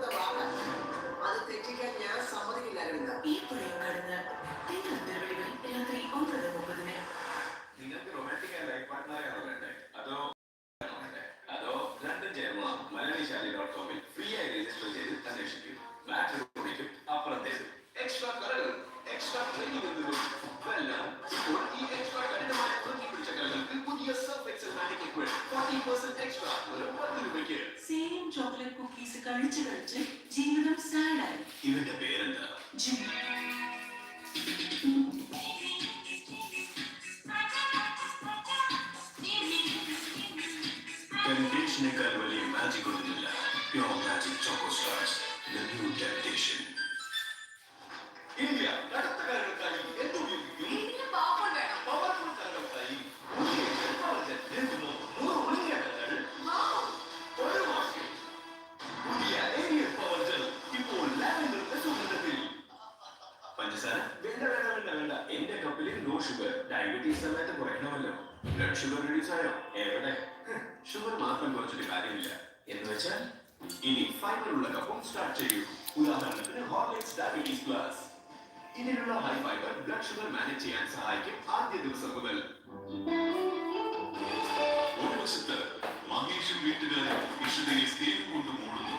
കൊടുത്ത വാക്ക് അത് തെറ്റിക്കാൻ ഞാൻ സമ്മതിക്കില്ല അരവിന്ദ ഈ പുഴയും കടന്ന് തിരുവനന്തപുരം രാത്രി ഒമ്പത് മുപ്പതിന്. നിങ്ങൾക്ക് റൊമാന്റിക് ആയ ലൈഫ് പാർട്ട്ണറെയാണോ വേണ്ടേ അതോ അതോ രണ്ടും ചേർന്ന മലയാളിശാലി ഡോട്ട് കോമിൽ ഫ്രീ ആയി രജിസ്റ്റർ ചെയ്ത് അന്വേഷിക്കും. മാട്രിമോണിക്കും അപ്പുറത്തേത് എക്സ്ട്രാ എക്സ്ട്രാ ട്രെയിനിങ് ഇപ്പോൾ ഈ എക്സ്ട്രാ കഠിനമായ പിടിച്ച പുതിയ സബ് എക്സൽ ഫോർട്ടി പെർസെന്റ് എക്സ്ട്രാ ഒരു പത്ത് രൂപയ്ക്ക്. ചോക്ലേറ്റ് കുക്കീസ് കഴിച്ച് കഴിച്ച് ജീവിതം സാഡായി. ഇവന്റെ പേരെന്താ? ടെംപ്റ്റേഷനേക്കാൾ വലിയ മാജിക് ഒന്നുമില്ല. Pure magic choco stars the new temptation ആയോ എവിടെ? ഷുഗർ മാത്രം കുറച്ചിട്ട് കാര്യമില്ല. എന്ന് വെച്ചാൽ ഇനി ഫൈബർ ഉള്ള കപ്പും സ്റ്റാർട്ട് ചെയ്യൂ. ഉദാഹരണത്തിന് ഹോർലിക്സ് ഡയബറ്റീസ് പ്ലസ് ഇതിലുള്ള high fibre blood sugar manage ചെയ്യാൻ സഹായിക്കും ആദ്യ ദിവസം മുതൽ. ഒരു വശത്ത് മഹേഷും വീട്ടുകാരും ഇഷ്ടതയെ സ്നേഹം കൊണ്ട് മൂടുന്നു.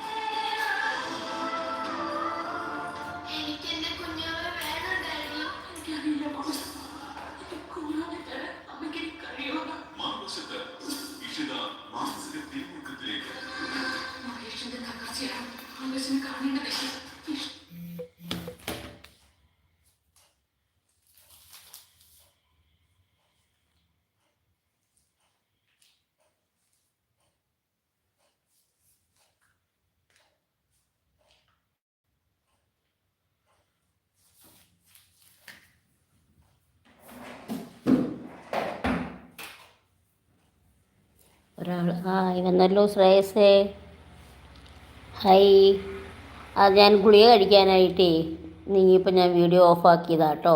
ഹായ് വന്നല്ലോ ശ്രേയസേ ഹായ് അത് ഞാൻ ഗുളിക കഴിക്കാനായിട്ടേ നീങ്ങിയപ്പോൾ ഞാൻ വീഡിയോ ഓഫാക്കിയതാ കേട്ടോ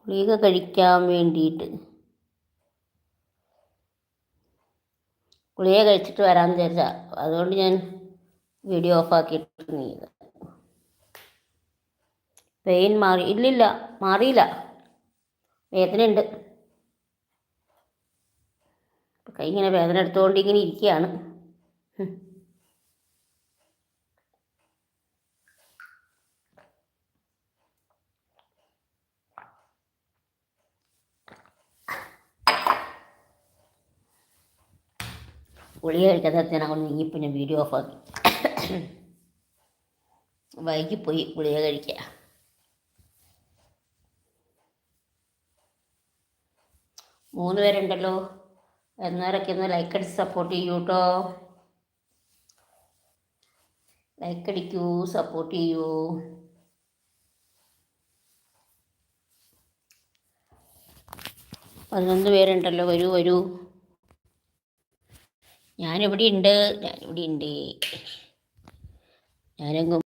ഗുളിക കഴിക്കാൻ വേണ്ടിയിട്ട് ഗുളിക കഴിച്ചിട്ട് വരാമെന്ന് വിചാരിച്ചാ. അതുകൊണ്ട് ഞാൻ വീഡിയോ ഓഫാക്കിയിട്ട് നീങ്ങിയത് പെയിൻ മാറി. ഇല്ലില്ല മാറിയില്ല. വേദനയുണ്ട്. കൈ ഇങ്ങനെ വേദന എടുത്തുകൊണ്ട് ഇങ്ങനെ ഇരിക്കുകയാണ്. ഗുളിക കഴിക്കാത്തതിനെ കൊണ്ട് നീങ്ങിപ്പോൾ ഞാൻ വീഡിയോ ഓഫാക്കി വൈകിപ്പോയി ഗുളിക കഴിക്കുക മൂന്ന് പേരുണ്ടല്ലോ. എന്നവരൊക്കെ ഒന്ന് ലൈക്ക് അടിച്ച് സപ്പോർട്ട് ചെയ്യൂ കേട്ടോ ലൈക്ക് അടിക്കൂ സപ്പോർട്ട് ചെയ്യൂ. പതിനൊന്ന് പേരുണ്ടല്ലോ വരൂ വരൂ. ഞാനിവിടെ ഉണ്ട് ഞാനിവിടെ ഉണ്ട്. ഞാനെങ്കും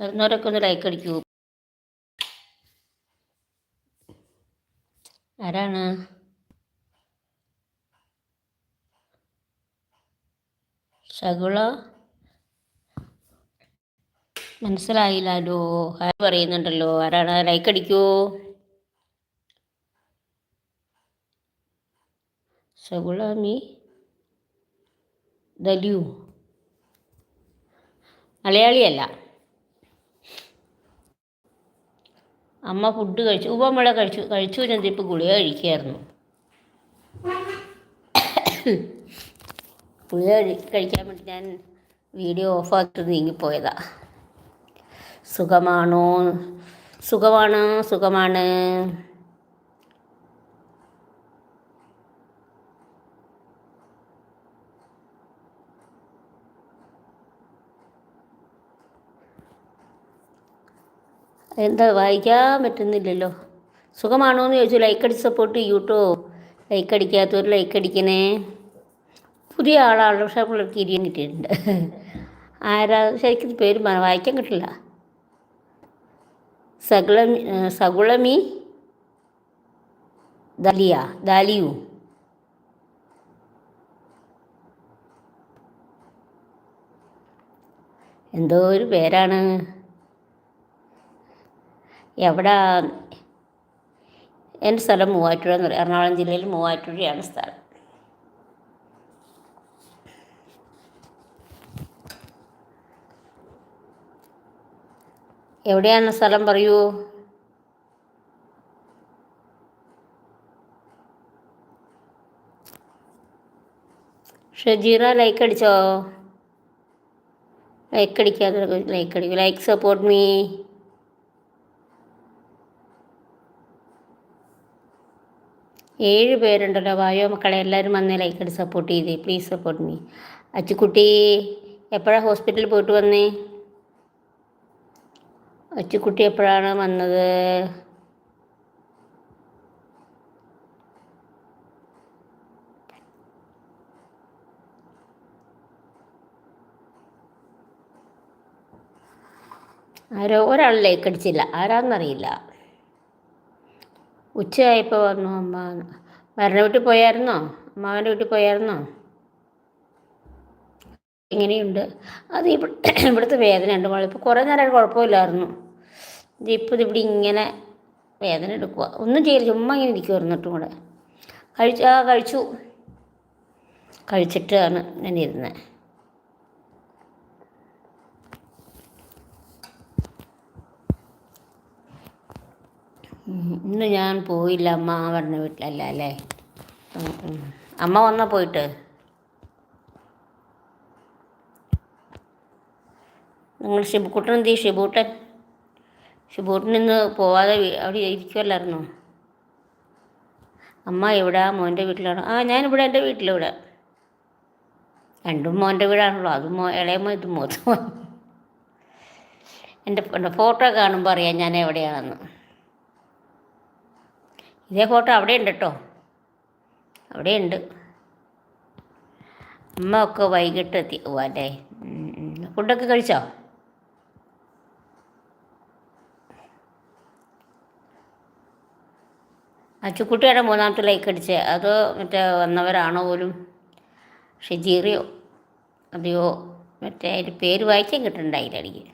വരുന്നവരൊക്കെ ഒന്ന് ലൈക്ക് അടിക്കൂ. ആരാണ്? ശകുള? മനസ്സിലായില്ലല്ലോ ഹായ് പറയുന്നുണ്ടല്ലോ? ആരാണ്? ലൈക്ക് അടിക്കൂ. ശകുള മീ. ദലിയു മലയാളിയല്ല. അമ്മ ഫുഡ് കഴിച്ചു. ഉപ്പമ്മളെ കഴിച്ചു. കഴിച്ചു ഇപ്പോൾ ഗുളിക കഴിക്കുകയായിരുന്നു ഗുളിക കഴി- കഴിക്കാൻ വേണ്ടി ഞാൻ വീഡിയോ ഓഫാക്കി നീങ്ങിപ്പോയതാ. സുഖമാണോ? സുഖമാണ്? സുഖമാണ്. എന്താ വായിക്കാൻ പറ്റുന്നില്ലല്ലോ. സുഖമാണോ എന്ന് ചോദിച്ചു. ലൈക്ക് അടിച്ച് സപ്പോർട്ട് ചെയ്യൂ കേട്ടോ ലൈക്ക് അടിക്കാത്തവർ ലൈക്ക് അടിക്കണേ. പുതിയ ആളാണ്. പക്ഷെ പിള്ളേർക്ക് കിരിയൻ കിട്ടിയിട്ടുണ്ട്. ആരാ? ശരിക്കും പേര് വായിക്കാൻ കിട്ടില്ല. സകുളമി സകുളമി ദലിയ. ദാലിയു. എന്തോ ഒരു പേരാണ്. എവിടെ? എന്റെ സ്ഥലം മൂവാറ്റുപുഴ എന്ന് പറയും. എറണാകുളം ജില്ലയിൽ മൂവാറ്റുപുഴയാണ് സ്ഥലം. എവിടെയാണ് സ്ഥലം പറയൂ? ഷജീറ ലൈക്ക് അടിച്ചോ? ലൈക്ക് അടിക്കാതെ ലൈക്ക് അടിക്കും. ലൈക്ക് സപ്പോർട്ട് മീ ഏഴ് പേരുണ്ടല്ലോ. വായോ മക്കളെ എല്ലാവരും വന്ന്. ലൈക്ക് സപ്പോർട്ട് ചെയ്തേ. പ്ലീസ് സപ്പോർട്ട് മീ അച്ചുക്കുട്ടി എപ്പോഴാണ് ഹോസ്പിറ്റലിൽ പോയിട്ട് വന്നേ? അച്ചുക്കുട്ടി എപ്പോഴാണ് വന്നത്? ആരോ ഒരാൾ ലൈക്ക് അടിച്ചില്ല. ആരാന്നറിയില്ല. ഉച്ചയായപ്പോൾ വന്നു. അമ്മ മരണ വീട്ടിൽ പോയായിരുന്നോ? അമ്മാവന്റെ വീട്ടിൽ പോയായിരുന്നോ? ഇങ്ങനെയുണ്ട്. അത് ഇവിടെ ഇവിടുത്തെ വേദന ഉണ്ട് മോളെ. ഇപ്പോൾ കുറേ നേരം കുഴപ്പമില്ലായിരുന്നു. ഇപ്പോൾ ഇവിടെ ഇങ്ങനെ വേദന എടുക്കുക ഒന്നും ചെയ്യില്ല. ചുമ്മാ ഇങ്ങനെ ഇരിക്കുമായിരുന്നു ഒട്ടും കൂടെ കഴിച്ചു ആ കഴിച്ചു. കഴിച്ചിട്ടാണ് ഞാൻ ഇരുന്നത് ഇന്ന് ഞാൻ പോയില്ല അമ്മ പറഞ്ഞ വീട്ടിലല്ല അല്ലേ. അമ്മ വന്നാ പോയിട്ട്. നിങ്ങൾ ഷിബുക്കുട്ടൻ എന്ത് ചെയ്യും? ഷിബൂട്ടൻ? ഷിബൂട്ടൻ ഇന്ന് പോവാതെ അവിടെ ഇരിക്കുമല്ലായിരുന്നോ അമ്മ എവിടെ? മോന്റെ വീട്ടിലാണ്? ആ ഞാനിവിടെ എന്റെ വീട്ടിലിവിടെ. രണ്ടും മോന്റെ വീടാണല്ലോ. അതും മോ ഇളയമോ ഇതും മൂത്ത മോൻ എന്റെ എന്റെ ഫോട്ടോ കാണുമ്പോൾ അറിയാം ഞാൻ എവിടെയാണെന്ന്. ഇതേ ഫോട്ടോ അവിടെ ഉണ്ട് കേട്ടോ. അവിടെ ഉണ്ട് അമ്മ ഒക്കെ വൈകിട്ട് എത്തി. ഓ അല്ലേ. ഫുഡൊക്കെ കഴിച്ചോ? അച്ചുക്കുട്ടിയുടെ മൂന്നാമത്തെ ലൈക്ക് അടിച്ച്. അത് മറ്റേ വന്നവരാണോ പോലും? ഷിജീറിയോ? അതെയോ? മറ്റേ അതിന്റെ പേര് വായിക്കാൻ കിട്ടുന്നുണ്ടായില്ല എനിക്ക്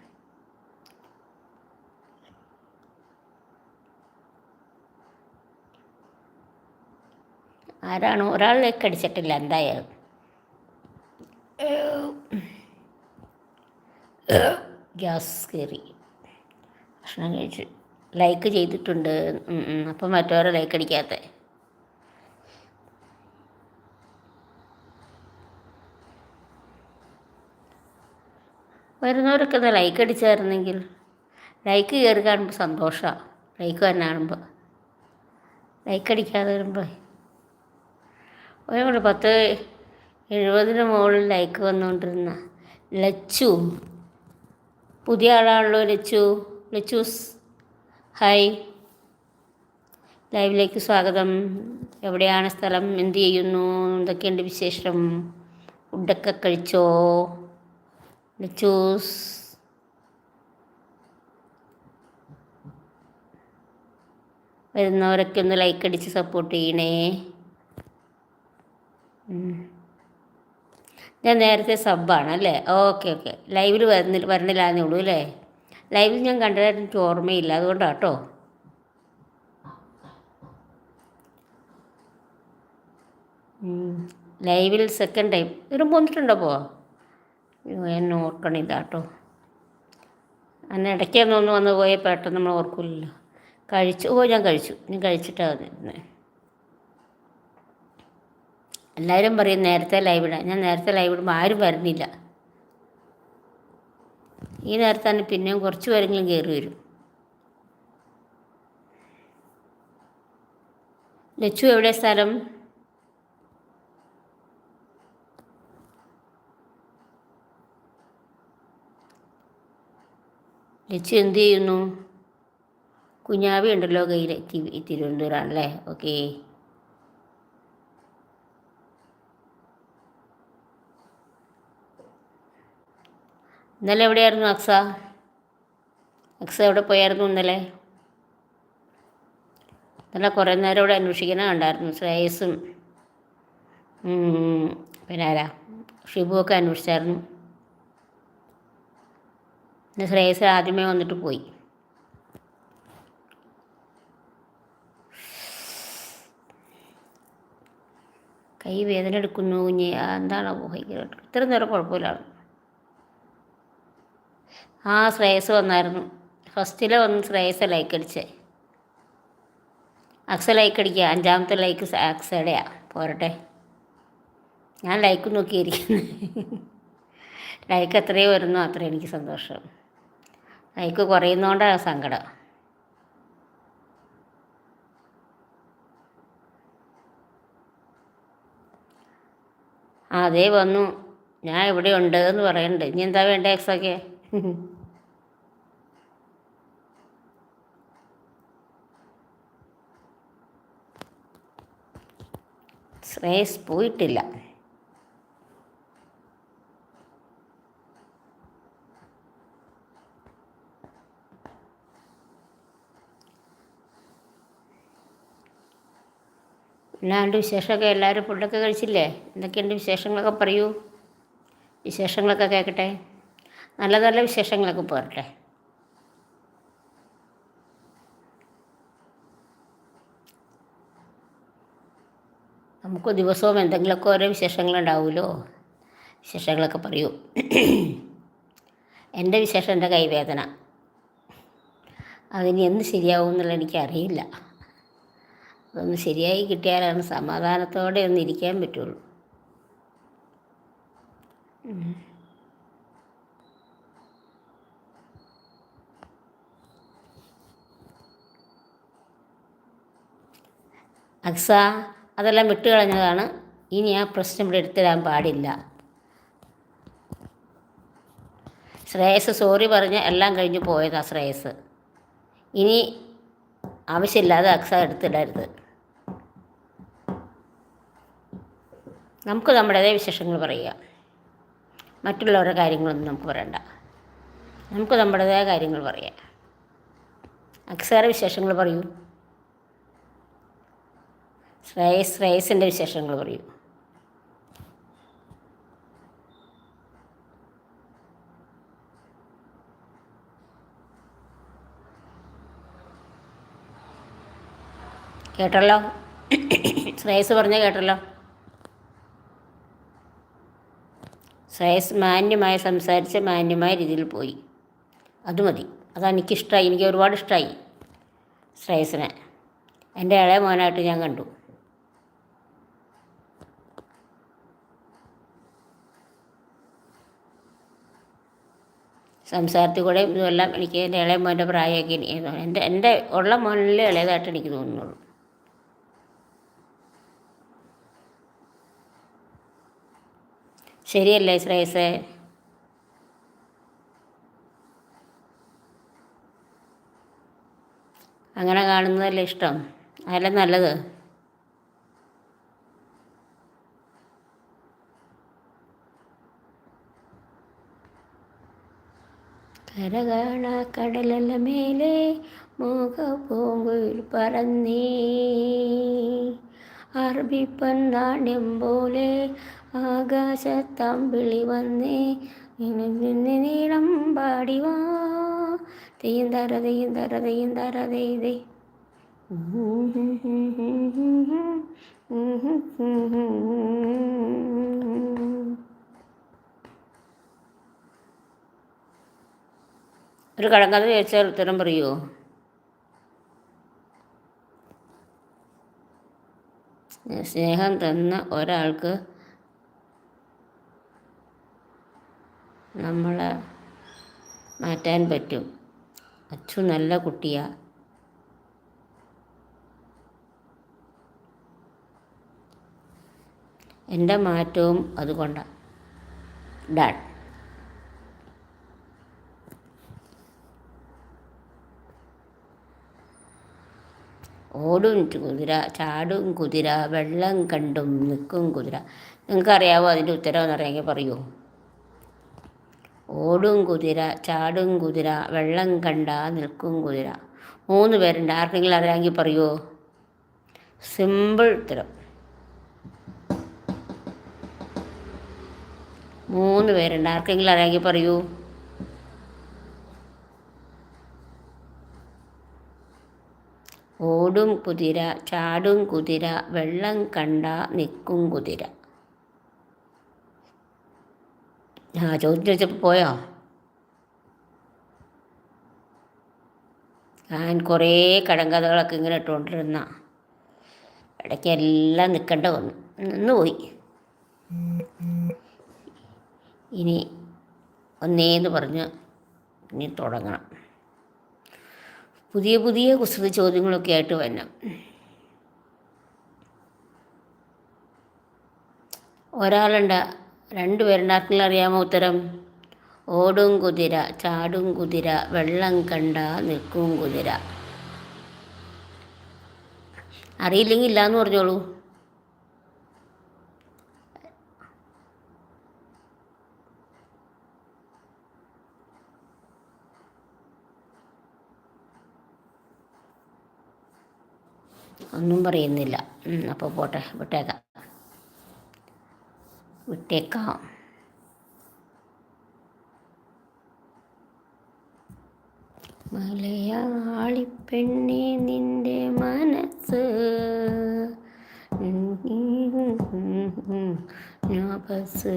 ആരാണോ ഒരാളിലേക്ക് ലൈക്ക് അടിച്ചിട്ടില്ല എന്തായാലും. ഗ്യാസ് കയറി ഭക്ഷണം കഴിച്ച് ലൈക്ക് ചെയ്തിട്ടുണ്ട്. അപ്പം മറ്റവരെ ലൈക്ക് അടിക്കാത്ത. വരുന്നവരൊക്കെ ഒന്ന് ലൈക്ക് അടിച്ചായിരുന്നെങ്കിൽ? ലൈക്ക് കയറി കാണുമ്പോൾ സന്തോഷമാണ് ലൈക്ക് തന്നെ കാണുമ്പോൾ ലൈക്ക് അടിക്കാതെ വരുമ്പോൾ ഒരു പത്ത് എഴുപതിന് മുകളിൽ ലൈക്ക് വന്നുകൊണ്ടിരുന്ന ലച്ചു. പുതിയ ആളാണല്ലോ ലച്ചു. ലച്ചൂസ് ഹായ് ലൈവിലേക്ക് സ്വാഗതം. എവിടെയാണ് സ്ഥലം? എന്ത് ചെയ്യുന്നു? എന്തൊക്കെയുണ്ട് വിശേഷം? ഫുഡൊക്കെ കഴിച്ചോ? ലച്ചൂസ് വരുന്നവരൊക്കെ ഒന്ന് ലൈക്ക് അടിച്ച് സപ്പോർട്ട് ചെയ്യണേ. ഞാൻ നേരത്തെ സബ്ബാണ് അല്ലേ? Okay okay. ലൈവിൽ വരുന്നില്ല വരണില്ലാന്നേ ഉള്ളൂ അല്ലേ? ലൈവിൽ ഞാൻ കണ്ടതായിട്ട് എനിക്ക് ഓർമ്മയില്ല അതുകൊണ്ടാണ് കേട്ടോ ലൈവിൽ സെക്കൻഡ് ടൈം ഇതിനും പോന്നിട്ടുണ്ടോ പോ? എന്നെ ഓർക്കണില്ല കേട്ടോ അന്ന് ഇടയ്ക്കൊന്നും ഒന്ന് വന്ന് പോയ പെട്ടെന്ന് നമ്മൾ ഓർക്കില്ലല്ലോ കഴിച്ചു. ഓ ഞാൻ കഴിച്ചു. ഞാൻ കഴിച്ചിട്ടാണ് വന്നിരുന്നത് എല്ലാവരും പറയും നേരത്തെ ലൈവ് ഇടാം ഞാൻ നേരത്തെ ലൈവ് ഇടുമ്പോൾ ആരും വരുന്നില്ല. ഈ നേരത്താണ് പിന്നെയും കുറച്ച് പേരെങ്കിലും കയറി വരും. ലച്ചു എവിടെ സ്ഥലം? ലച്ചു എന്ത് ചെയ്യുന്നു? കുഞ്ഞാവി ഉണ്ടല്ലോ കയ്യിൽ തിരുവനന്തപുരം അല്ലേ ഓക്കേ ഇന്നലെ എവിടെയായിരുന്നു അക്സ? അക്സ എവിടെ പോയായിരുന്നു ഇന്നലെ? നല്ല കുറേ നേരം ഇവിടെ അന്വേഷിക്കുന്ന കണ്ടായിരുന്നു ശ്രേയസും. പിന്നെ ആരാ? ഷിബുവൊക്കെ അന്വേഷിച്ചായിരുന്നു. പിന്നെ ശ്രേയസ് ആദ്യമേ വന്നിട്ട് പോയി. കൈ വേദന എടുക്കുന്നു കുഞ്ഞ്. എന്താണോ ഭയങ്കരമായിട്ട് ഇത്ര നേരം കുഴപ്പമില്ലാണ് ആ ശ്രേയസ് വന്നായിരുന്നു. ഫസ്റ്റിലെ വന്ന് ശ്രേയസ് ലൈക്ക് അടിച്ചേ. അക്സ ലൈക്ക് അടിക്കുക. അഞ്ചാമത്തെ ലൈക്ക് അക്സയുടെയാ പോരട്ടെ. ഞാൻ ലൈക്ക് നോക്കിയിരിക്കുന്നു. ലൈക്ക് എത്രയോ വരുന്നു. അത്ര എനിക്ക് സന്തോഷം. ലൈക്ക് കുറയുന്നതുകൊണ്ടാണ് സങ്കടം. അതേ വന്നു. ഞാൻ ഇവിടെ ഉണ്ട് എന്ന് പറയുന്നുണ്ട് ഇനി എന്താ വേണ്ട എക്സൊക്കെ ശ്രേയസ് പോയിട്ടില്ല. അല്ലാണ്ട് വിശേഷമൊക്കെ എല്ലാവരും ഫുഡൊക്കെ കഴിച്ചില്ലേ? എന്തൊക്കെയുണ്ട് വിശേഷങ്ങളൊക്കെ പറയൂ. വിശേഷങ്ങളൊക്കെ കേൾക്കട്ടെ. നല്ല നല്ല വിശേഷങ്ങളൊക്കെ പോരട്ടെ. നമുക്ക് ദിവസവും എന്തെങ്കിലുമൊക്കെ ഓരോ വിശേഷങ്ങളുണ്ടാവുമല്ലോ. വിശേഷങ്ങളൊക്കെ പറയൂ. എന്റെ വിശേഷം എന്റെ കൈവേദന. അതിന് എന്ന് ശരിയാവും എന്നുള്ള എനിക്കറിയില്ല. അതൊന്ന് ശരിയായി കിട്ടിയാലാണ് സമാധാനത്തോടെ ഒന്ന് ഇരിക്കാൻ പറ്റുള്ളൂ. അക്സ അതെല്ലാം വിട്ടുകളഞ്ഞതാണ് ഇനി ആ പ്രശ്നം ഇവിടെ എടുത്തിടാൻ പാടില്ല. ശ്രേയസ് സോറി പറഞ്ഞ് എല്ലാം കഴിഞ്ഞ് പോയതാ ശ്രേയസ്. ഇനി ആവശ്യമില്ലാതെ അക്സ എടുത്തിടരുത്. നമുക്ക് നമ്മുടേതായ വിശേഷങ്ങൾ പറയുക. മറ്റുള്ളവരുടെ കാര്യങ്ങളൊന്നും നമുക്ക് പറയണ്ട. നമുക്ക് നമ്മുടേതായ കാര്യങ്ങൾ പറയാം. അക്സയുടെ വിശേഷങ്ങൾ പറയൂ. ശ്രേയസ് ശ്രേയസിന്റെ വിശേഷങ്ങൾ പറയൂ. കേട്ടല്ലോ? ശ്രേയസ് പറഞ്ഞ കേട്ടല്ലോ? ശ്രേയസ് മാന്യമായി സംസാരിച്ച് മാന്യമായ രീതിയിൽ പോയി. അത് മതി. അതാണ് എനിക്കിഷ്ടമായി എനിക്ക് ഒരുപാട് ഇഷ്ടമായി ശ്രേയസിനെ എന്റെ ഇളയ മോനായിട്ട് ഞാൻ കണ്ടു. സംസാരത്തിൽ കൂടെ ഇതുമെല്ലാം എനിക്ക് എന്റെ ഇളയ മോന്റെ പ്രായമൊക്കെ എന്റെ എന്റെ ഉള്ള മോനിൽ ഇളയതായിട്ട് എനിക്ക് തോന്നുന്നുള്ളൂ. ശരിയല്ലേ ശ്രേയസേ? അങ്ങനെ കാണുന്നതല്ലേ ഇഷ്ടം? അതല്ലേ നല്ലത്? കരകാണ കടലല്ല മേലെ മുഖപ്പൂങ്കുയിൽ പറന്നീ. അറബിപ്പന്നാണ്യം പോലെ ആകാശത്തമ്പിളി വന്നേ. നിന്ന് നീളം പാടിവാ തെയ്യം തര തെയ്യം തര തെയ്യം തര തെയ്തേ ഒരു കടങ്കഥ ചോദിച്ചാൽ ഉത്തരം പറയുമോ സ്നേഹം തന്ന ഒരാൾക്ക് നമ്മളെ മാറ്റാൻ പറ്റും. അച്ചു നല്ല കുട്ടിയാ. എന്റെ മാറ്റവും അതുകൊണ്ടാണ് ഡാൻ ഓടും കുതിര ചാടും കുതിര വെള്ളം കണ്ടും നിൽക്കും കുതിര. നിങ്ങൾക്കറിയാവോ അതിന്റെ ഉത്തരം എന്നറിയാമെങ്കിൽ പറയൂ. ഓടും കുതിര ചാടും കുതിര വെള്ളം കണ്ട നിൽക്കും കുതിര. മൂന്ന് പേരുണ്ട്. ആർക്കെങ്കിലും അറിയാമെങ്കിൽ പറയുമോ സിമ്പിൾ ഉത്തരം. മൂന്ന് പേരുണ്ട്. ആർക്കെങ്കിലും അറിയാമെങ്കിൽ പറയൂ. ഓടും കുതിര ചാടും കുതിര വെള്ളം കണ്ട നിൽക്കും കുതിര. ആ ചോദ്യം ചോദിച്ചപ്പോൾ പോയോ? ഞാൻ കുറേ കടങ്കഥകളൊക്കെ ഇങ്ങനെ ഇട്ടുകൊണ്ടിരുന്ന. ഇടയ്ക്ക് എല്ലാം നിൽക്കേണ്ട വന്നു. നിന്ന് പോയി. ഇനി ഒന്നേന്ന് പറഞ്ഞ് ഇനി തുടങ്ങണം. പുതിയ പുതിയ കുസൃതി ചോദ്യങ്ങളൊക്കെ ആയിട്ട് വരണം രണ്ടു പേരുണ്ട് ആർക്കെല്ലാം അറിയാമോ ഉത്തരം? ഓടും കുതിര ചാടും കുതിര വെള്ളം കണ്ട നിൽക്കും കുതിര. അറിയില്ലെങ്കിൽ ഇല്ലാന്ന് പറഞ്ഞോളൂ. ഒന്നും പറയുന്നില്ല അപ്പോൾ പോട്ടെ വിട്ടേക്കാം വിട്ടേക്കാം മലയാളിപ്പെണ്ണെ നിന്റെ മനസ്സ് ബസ് ബസ്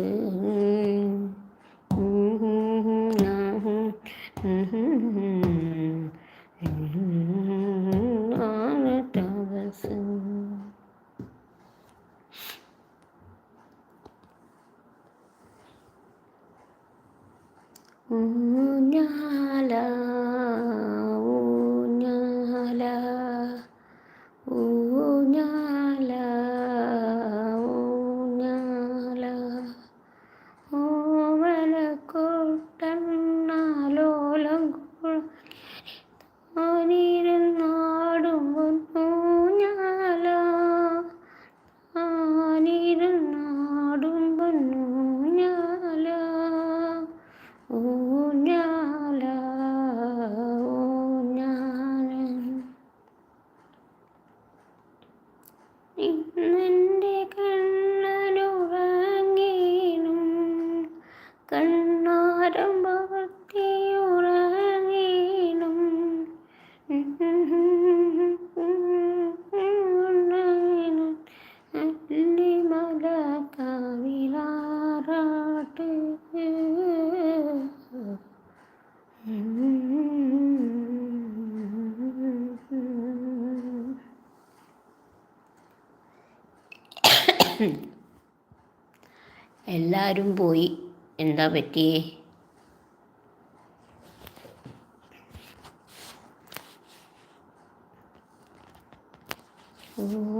എന്താ പറ്റിയേ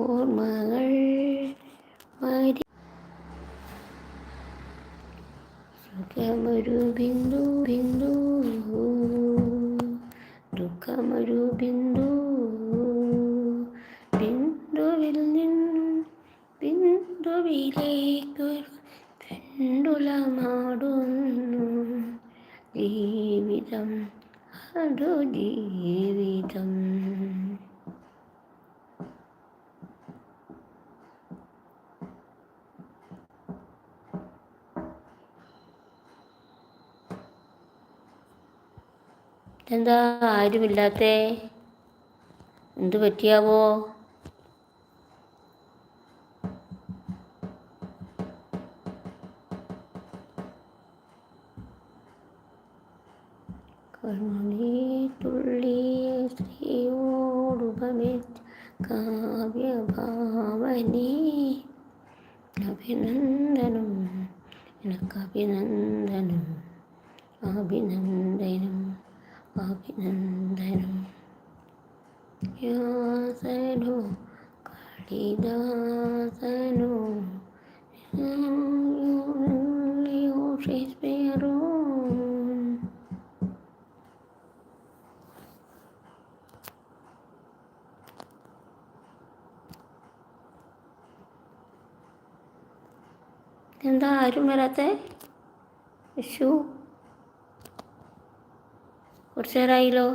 ഓർമ്മകൾ മരി സുഖമൊരു ബിന്ദു ബിന്ദു ആരുമില്ലാത്തേ? എന്ത് പറ്റിയാവോ? കണ്ണി സ്ത്രീയോടുപമേ കാവ്യഭാവനേ. അഭിനന്ദനം എനിക്ക് അഭിനന്ദനം അഭിനന്ദനം. അഭിനന്ദനം. യാസനു കാളിദാസനു എന്താ ആരും വരാത്തേ? വിഷു? കുറച്ച് നേരമായില്ലോ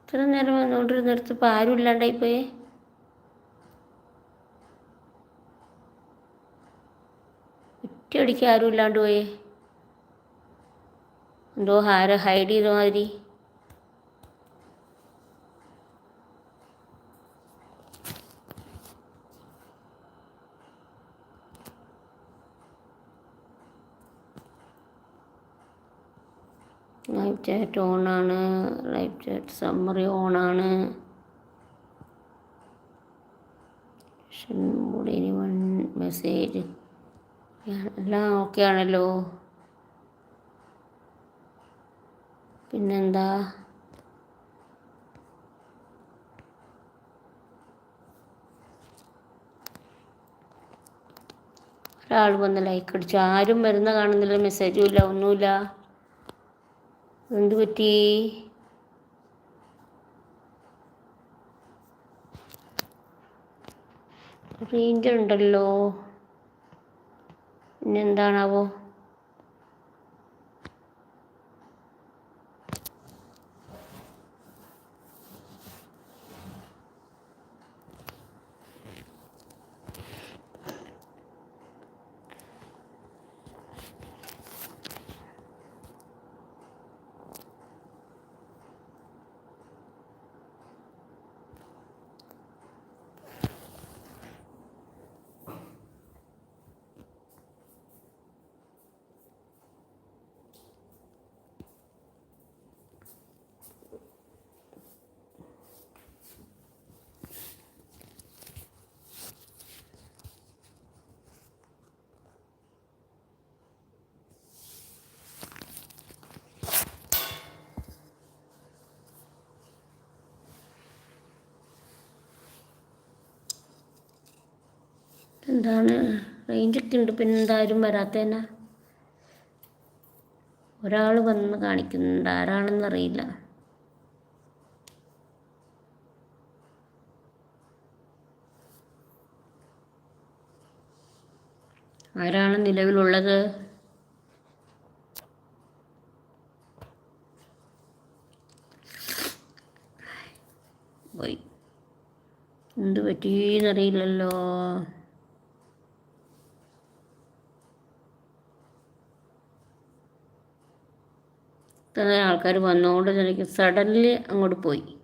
ഇത്ര നേരം വന്നുകൊണ്ടിരുന്നിടത്ത് ഇപ്പോൾ ആരും ഇല്ലാണ്ടായിപ്പോയേ ഒറ്റയടിക്ക് ആരും ഇല്ലാണ്ട് പോയേ. എന്തോ ആരെ ഹൈഡ് ചെയ്ത മാതിരി. ലൈവ് ചാറ്റ് ആണ്. ലൈവ് ചാറ്റ് സമ്മറി ഓണാണ് ഇനി വൺ മെസ്സേജ് എല്ലാം ഓക്കെ ആണല്ലോ. പിന്നെന്താ? ഒരാൾ വന്ന് ലൈക്ക് അടിച്ചു. ആരും വരുന്ന കാണുന്നില്ല മെസ്സേജും ഇല്ല ഒന്നുമില്ല. എന്ത് പറ്റി? റേഞ്ച് ഉണ്ടല്ലോ. പിന്നെന്താണാവോ? എന്താണ്? റേഞ്ചൊക്കെ ഉണ്ട്. പിന്നെ എന്തായാലും വരാത്തേന? ഒരാൾ വന്ന് കാണിക്കുന്നുണ്ട്. ആരാണെന്നറിയില്ല ആരാണ് നിലവിലുള്ളത്? പോയി. എന്ത് പറ്റിയെന്നറിയില്ലല്ലോ ഇത്ര ആൾക്കാർ വന്നുകൊണ്ട് സഡൻലി അങ്ങോട്ട് പോയി.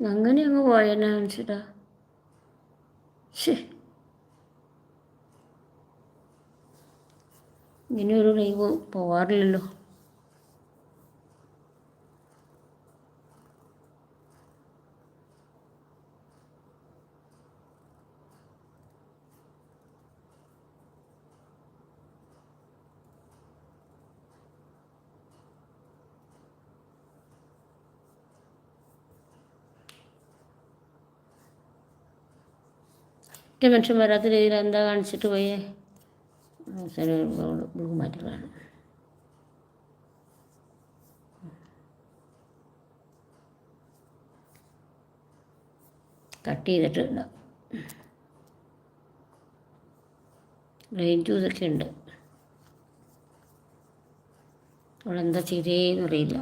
അങ്ങനെ അങ്ങ് പോയെന്നാ കാണിച്ചിട്ടാ ശേ ഇങ്ങനെ ഒരു ലൈവ് പോവാറില്ലല്ലോ. ഒറ്റ മനുഷ്യൻ വരാത്ത രീതിയിൽ എന്താ കാണിച്ചിട്ട് പോയേ? ബഹുമാറ്റങ്ങളാണ് കട്ട് ചെയ്തിട്ടുണ്ട് റേഞ്ചും ജ്യൂസൊക്കെ ഉണ്ട്. അവളെന്താ ചെയ്തേന്നറിയില്ല